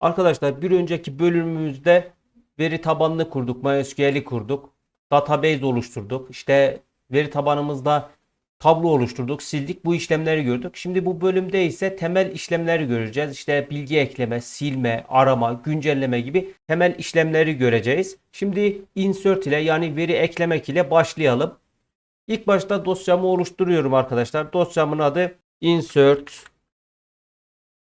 Arkadaşlar bir önceki bölümümüzde veri tabanını kurduk. MySQL'i kurduk. Database oluşturduk. İşte veri tabanımızda tablo oluşturduk. Sildik. Bu işlemleri gördük. Şimdi bu bölümde ise temel işlemleri göreceğiz. İşte bilgi ekleme, silme, arama, güncelleme gibi temel işlemleri göreceğiz. Şimdi insert ile yani veri eklemek ile başlayalım. İlk başta dosyamı oluşturuyorum arkadaşlar. Dosyamın adı insert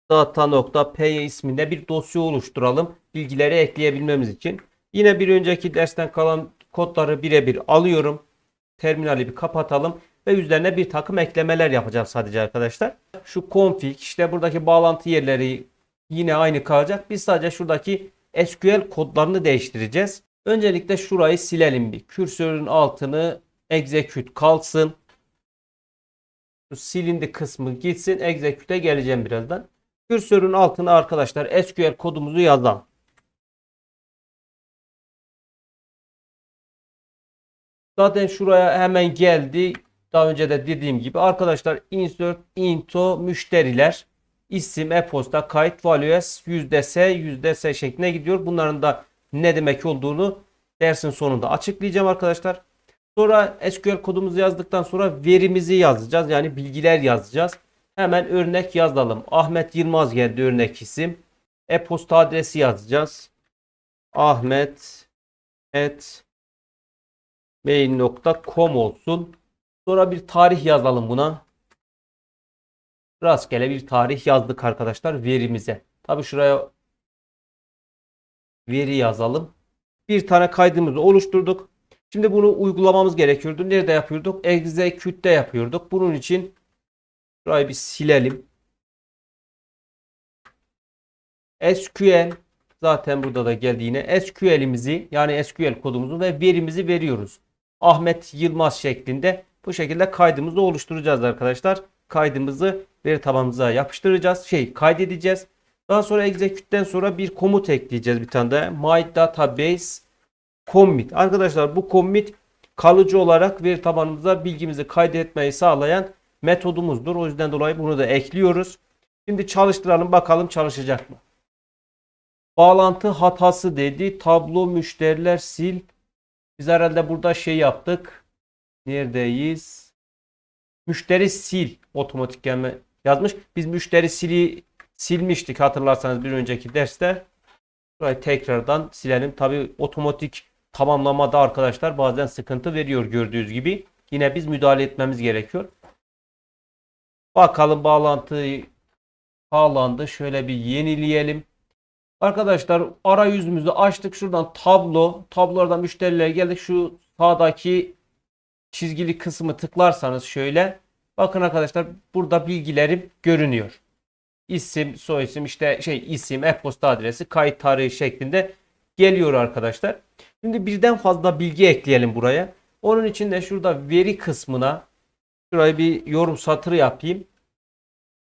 data.py isminde bir dosya oluşturalım. Bilgileri ekleyebilmemiz için. Yine bir önceki dersten kalan kodları birebir alıyorum. Terminali bir kapatalım ve üzerine bir takım eklemeler yapacağım sadece arkadaşlar. Şu config işte buradaki bağlantı yerleri yine aynı kalacak. Biz sadece şuradaki SQL kodlarını değiştireceğiz. Öncelikle şurayı silelim bir. Kürsörün altını execute kalsın. Şu silindi kısmı gitsin. Execute'e geleceğim birazdan. Kürsörün altına arkadaşlar SQL kodumuzu yazalım. Zaten şuraya hemen geldi. Daha önce de dediğim gibi arkadaşlar insert into müşteriler isim e-posta kayıt values s yüzde s şeklinde gidiyor. Bunların da ne demek olduğunu dersin sonunda açıklayacağım arkadaşlar. Sonra SQL kodumuzu yazdıktan sonra verimizi yazacağız. Yani bilgiler yazacağız. Hemen örnek yazalım. Ahmet Yılmaz geldi örnek isim. E-posta adresi yazacağız. Ahmet et mail.com olsun. Sonra bir tarih yazalım buna. Rastgele bir tarih yazdık arkadaşlar verimize. Tabi şuraya veri yazalım. Bir tane kaydımızı oluşturduk. Şimdi bunu uygulamamız gerekiyordu. Nerede yapıyorduk? Execute'de yapıyorduk. Bunun için şurayı bir silelim. SQL zaten burada da geldi yine. SQL'imizi yani SQL kodumuzu ve verimizi veriyoruz. Ahmet Yılmaz şeklinde bu şekilde kaydımızı oluşturacağız arkadaşlar. Kaydımızı veri tabanımıza yapıştıracağız. Şey kaydedeceğiz. Daha sonra execute'den sonra bir komut ekleyeceğiz bir tane de. My database commit. Arkadaşlar bu commit kalıcı olarak veri tabanımıza bilgimizi kaydetmeyi sağlayan metodumuzdur. O yüzden dolayı bunu da ekliyoruz. Şimdi çalıştıralım bakalım çalışacak mı? Bağlantı hatası dedi. Tablo müşteriler sil. Biz herhalde burada şey yaptık. Neredeyiz? Müşteri sil otomatik gelme yazmış. Biz müşteri sili silmiştik hatırlarsanız bir önceki derste. Burayı tekrardan silelim. Tabi otomatik tamamlamada arkadaşlar bazen sıkıntı veriyor gördüğünüz gibi. Yine biz müdahale etmemiz gerekiyor. Bakalım bağlantı sağlandı. Şöyle bir yenileyelim. Arkadaşlar arayüzümüzü açtık. Şuradan tablo. Tablolardan müşteriler geldik. Şu sağdaki çizgili kısmı tıklarsanız şöyle. Bakın arkadaşlar burada bilgilerim görünüyor. İsim, soyisim, işte şey isim, e-posta adresi, kayıt tarihi şeklinde geliyor arkadaşlar. Şimdi birden fazla bilgi ekleyelim buraya. Onun için de şurada veri kısmına şuraya bir yorum satırı yapayım.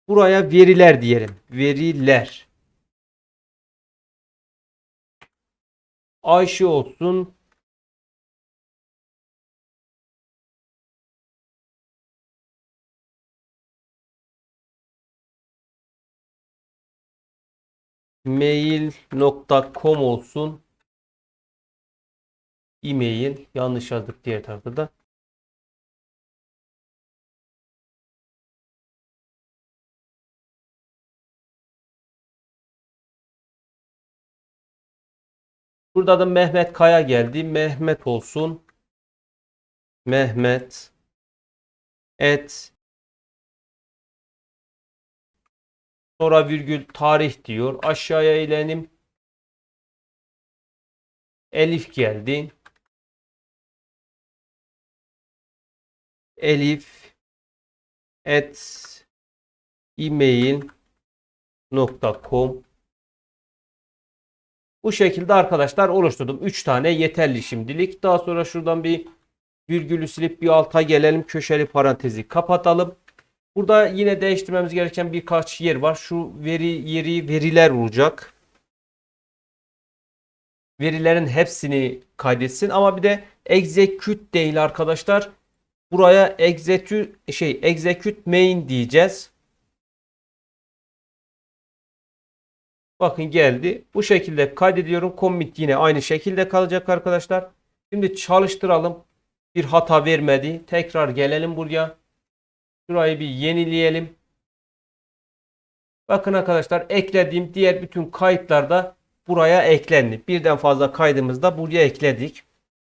Buraya veriler diyelim. Veriler. Ayşe olsun. mail.com olsun. E-mail yanlış yazdık diğer tarafta da. Burada da Mehmet Kaya geldi. Mehmet olsun. Mehmet et sonra virgül tarih diyor. Aşağıya inelim. Elif geldi. Elif et email.com bu şekilde arkadaşlar oluşturdum. 3 tane yeterli şimdilik. Daha sonra şuradan bir virgülü silip bir alta gelelim. Köşeli parantezi kapatalım. Burada yine değiştirmemiz gereken birkaç yer var. Şu veri yeri veriler olacak. Verilerin hepsini kaydetsin ama bir de execute değil arkadaşlar. Buraya execute şey execute main diyeceğiz. Bakın geldi. Bu şekilde kaydediyorum. Commit yine aynı şekilde kalacak arkadaşlar. Şimdi çalıştıralım. Bir hata vermedi. Tekrar gelelim buraya. Şurayı bir yenileyelim. Bakın arkadaşlar eklediğim diğer bütün kayıtlarda buraya eklendi. Birden fazla kaydımızda buraya ekledik.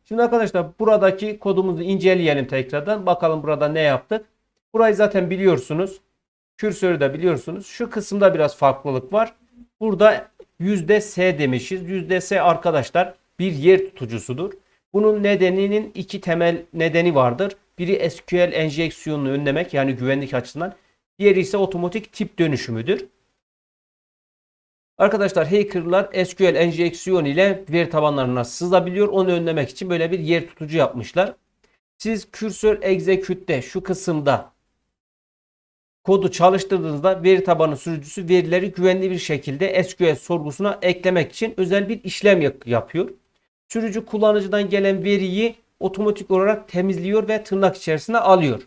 Şimdi arkadaşlar buradaki kodumuzu inceleyelim tekrardan. Bakalım burada ne yaptık. Burayı zaten biliyorsunuz. Kürsörü de biliyorsunuz. Şu kısımda biraz farklılık var. Burada yüzde %S demişiz. Yüzde %S arkadaşlar bir yer tutucusudur. Bunun nedeninin iki temel nedeni vardır. Biri SQL enjeksiyonunu önlemek yani güvenlik açısından. Diğeri ise otomatik tip dönüşümüdür. Arkadaşlar hackerlar SQL enjeksiyon ile veri tabanlarına sızabiliyor. Onu önlemek için böyle bir yer tutucu yapmışlar. Siz cursor execute'de şu kısımda kodu çalıştırdığınızda veri tabanı sürücüsü verileri güvenli bir şekilde SQL sorgusuna eklemek için özel bir işlem yap- yapıyor. Sürücü kullanıcıdan gelen veriyi otomatik olarak temizliyor ve tırnak içerisine alıyor.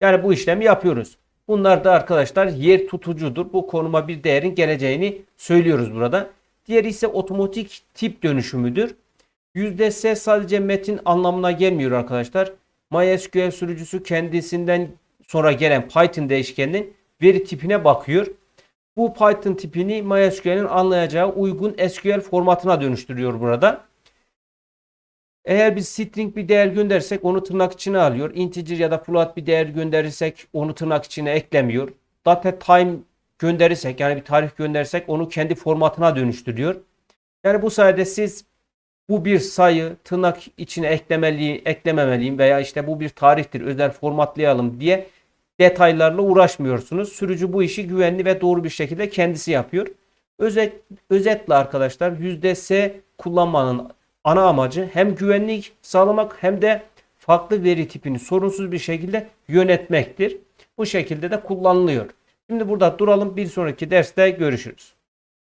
Yani bu işlemi yapıyoruz. Bunlar da arkadaşlar yer tutucudur. Bu konuma bir değerin geleceğini söylüyoruz burada. Diğeri ise otomatik tip dönüşümüdür. %S sadece metin anlamına gelmiyor arkadaşlar. MySQL sürücüsü kendisinden sonra gelen Python değişkeninin veri tipine bakıyor. Bu Python tipini MySQL'in anlayacağı uygun SQL formatına dönüştürüyor burada. Eğer biz string bir değer göndersek onu tırnak içine alıyor. Integer ya da float bir değer gönderirsek onu tırnak içine eklemiyor. Data time gönderirsek yani bir tarih göndersek onu kendi formatına dönüştürüyor. Yani bu sayede siz bu bir sayı tırnak içine eklemeli, eklememeliyim veya işte bu bir tarihtir özel formatlayalım diye detaylarla uğraşmıyorsunuz. Sürücü bu işi güvenli ve doğru bir şekilde kendisi yapıyor. Özet, özetle arkadaşlar %S kullanmanın ana amacı hem güvenlik sağlamak hem de farklı veri tipini sorunsuz bir şekilde yönetmektir. Bu şekilde de kullanılıyor. Şimdi burada duralım. Bir sonraki derste görüşürüz.